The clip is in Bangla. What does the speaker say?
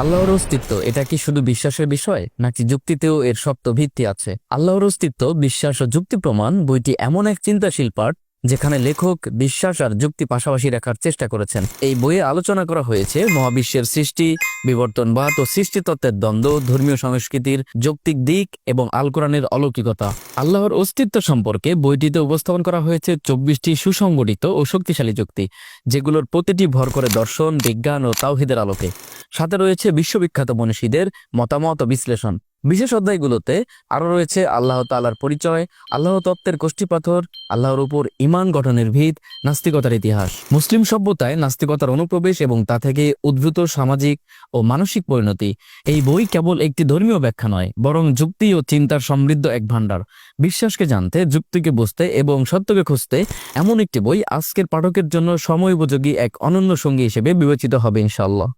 আল্লাহর অস্তিত্ব, এটা কি শুধু বিশ্বাসের বিষয়, নাকি যুক্তিতেও এর শক্ত ভিত্তি আছে? আল্লাহর অস্তিত্ব, বিশ্বাস ও যুক্তি প্রমাণ, বইটি এমন এক চিন্তাশীল পাঠ যেখানে লেখক, বিশ্বাস আর যুক্তি পাশাপাশি রাখার চেষ্টা করেছেন। এই বইয়ে আলোচনা করা হয়েছে মহাবিশ্বের সৃষ্টি বিবর্তনবাদ ও সৃষ্টিতত্ত্বের দ্বন্দ্ব, ধর্মীয় সংস্কৃতির যৌক্তিক দিক এবং আল কোরআনের অলৌকিকতা। আল্লাহর অস্তিত্ব সম্পর্কে বইটিতে উপস্থাপন করা হয়েছে চব্বিশটি সুসংগঠিত ও শক্তিশালী যুক্তি, যেগুলোর প্রতিটি ভর করে দর্শন, বিজ্ঞান ও তাওহিদের আলোকে। সাথে রয়েছে বিশ্ববিখ্যাত মনীষীদের মতামত ও বিশ্লেষণ। বিশেষ অধ্যায়গুলোতে আরও রয়েছে আল্লাহ তাআলার পরিচয়, আল্লাহ তত্ত্বের কোষ্ঠীপাথর আল্লাহর উপর ইমান গঠনের ভিত, নাস্তিকতার ইতিহাস। মুসলিম সভ্যতায় নাস্তিকতার অনুপ্রবেশ এবং তা থেকে উদ্ভূত সামাজিক ও মানসিক পরিণতি। এই বই কেবল একটি ধর্মীয় ব্যাখ্যা নয়, বরং যুক্তি ও চিন্তার সমৃদ্ধ এক ভাণ্ডার। বিশ্বাসকে জানতে, যুক্তিকে বুঝতে এবং সত্যকে খুঁজতে এমন একটি বই আজকের পাঠকের জন্য সময়োপযোগী এক অনন্য সঙ্গী হিসেবে বিবেচিত হবে ইনশাআল্লাহ।